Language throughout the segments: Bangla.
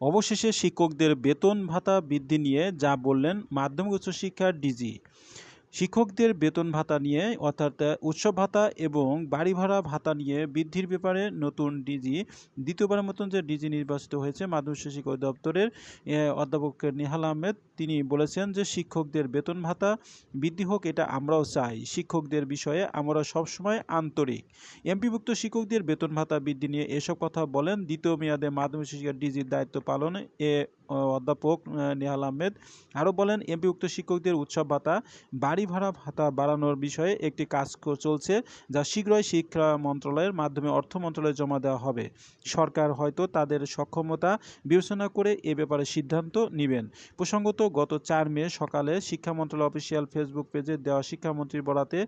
অবশেষে শিক্ষকদের বেতন ভাতা বৃদ্ধি নিয়ে যা বললেন মাধ্যমিক উচ্চশিক্ষার ডিজি। শিক্ষকদের বেতন ভাতা নিয়ে, অর্থাৎ উৎসব ভাতা এবং বাড়ি ভাড়া ভাতা নিয়ে বৃদ্ধির ব্যাপারে নতুন ডিজি, দ্বিতীয়বারের মতন যে ডিজি নির্বাচিত হয়েছে মাধ্যমিক উচ্চ শিক্ষা দপ্তরের অধ্যাপক নেহাল আহমেদ, তিনি বলেছেন যে শিক্ষকদের বেতন ভাতা বৃদ্ধি হোক, এটা আমরাও চাই। শিক্ষকদের বিষয়ে আমরা সবসময় আন্তরিক। এমপিভুক্ত শিক্ষকদের বেতন ভাতা বৃদ্ধি নিয়ে এসব কথা বলেন দ্বিতীয় মেয়াদে মাধ্যমিক শিক্ষার ডিজির দায়িত্ব পালনে এ অধ্যাপক নেহাল আহমেদ। আরও বলেন এমপিভুক্ত শিক্ষকদের উৎসব ভাতা, বাড়ি ভাড়া ভাতা বাড়ানোর বিষয়ে একটি কাজ চলছে যা শীঘ্রই শিক্ষা মন্ত্রণালয়ের মাধ্যমে অর্থ মন্ত্রণালয়ে জমা দেওয়া হবে। সরকার হয়তো তাদের সক্ষমতা বিবেচনা করে এ ব্যাপারে সিদ্ধান্ত নেবেন। প্রসঙ্গত, গত চার মে সকালে শিক্ষা মন্ত্রণালয় অফিসিয়াল ফেসবুক পেজে দেওয়া শিক্ষামন্ত্রীর বরাতে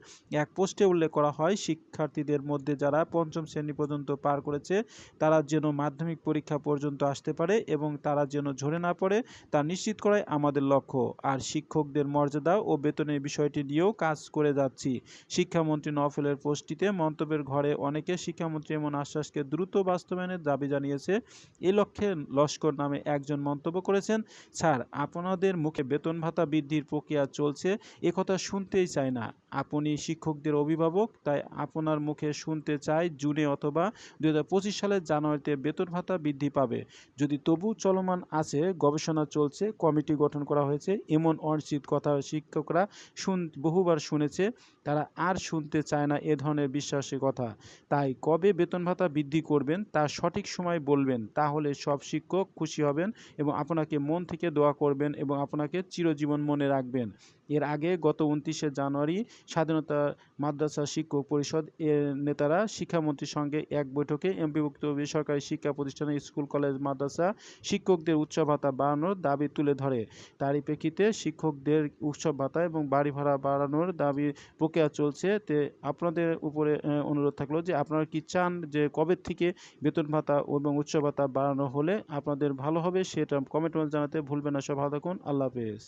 এক পোস্টে উল্লেখ করা হয়, শিক্ষার্থীদের মধ্যে যারা পঞ্চম শ্রেণি পর্যন্ত পার করেছে, তারা যেন মাধ্যমিক পরীক্ষা পর্যন্ত আসতে পারে এবং তারা যেন ঝরে না পড়ে তা নিশ্চিত করাই আমাদের লক্ষ্য। আর শিক্ষকদের মর্যাদা ও বেতনের বিষয়টি নিয়েও কাজ করে যাচ্ছি। শিক্ষামন্ত্রী নফেলের পোস্টটিতে মন্তব্যের ঘরে অনেকে শিক্ষামন্ত্রী এমন আশ্বাসকে দ্রুত বাস্তবায়নের দাবি জানিয়েছে। এ লক্ষ্যে লস্কর নামে একজন মন্তব্য করেছেন, স্যার, আপনাদের মুখে বেতন ভাতা বৃদ্ধির প্রক্রিয়া চলছে, এ কথা শুনতেই চায় না। আপনি শিক্ষকদের অভিভাবক, তাই আপনার মুখে শুনতে চাই জুনে অথবা দু হাজার পঁচিশ সালের জানুয়ারিতে বেতন ভাতা বৃদ্ধি পাবে। যদি তবু চলমান আছে, গবেষণা চলছে, কমিটি গঠন করা হয়েছে, এমন অনিশ্চিত কথা শিক্ষকরা শুন, বহুবার শুনেছে, তারা আর শুনতে চায় না এ ধরনের বিশ্বাসের কথা। তাই কবে বেতন ভাতা বৃদ্ধি করবেন, তা সঠিক সময় বলবেন, তাহলে সব শিক্ষক খুশি হবেন এবং আপনাকে মন থেকে দোয়া করবেন এবং আপনাকে চিরজীবন মনে রাখবেন। এর আগে গত উনত্রিশে জানুয়ারি স্বাধীনতা মাদ্রাসা শিক্ষক পরিষদ এর নেতারা শিক্ষামন্ত্রীর সঙ্গে এক বৈঠকে এমপিভুক্ত বেসরকারি শিক্ষা প্রতিষ্ঠানে স্কুল, কলেজ, মাদ্রাসা শিক্ষকদের উৎসব ভাতা বাড়ানোর দাবি তুলে ধরে। তারই প্রেক্ষিতে শিক্ষকদের উৎসব ভাতা এবং বাড়ি ভাড়া বাড়ানোর দাবি প্রক্রিয়া চলছে। তে আপনাদের উপরে অনুরোধ থাকল যে আপনারা কি চান যে কবে থেকে বেতন ভাতা এবং উৎসব ভাতা বাড়ানো হলে আপনাদের ভালো হবে সেটা কমেন্ট জানাতে ভুলবেন না। সব ভালো থাকুন। আল্লাহ হাফেজ।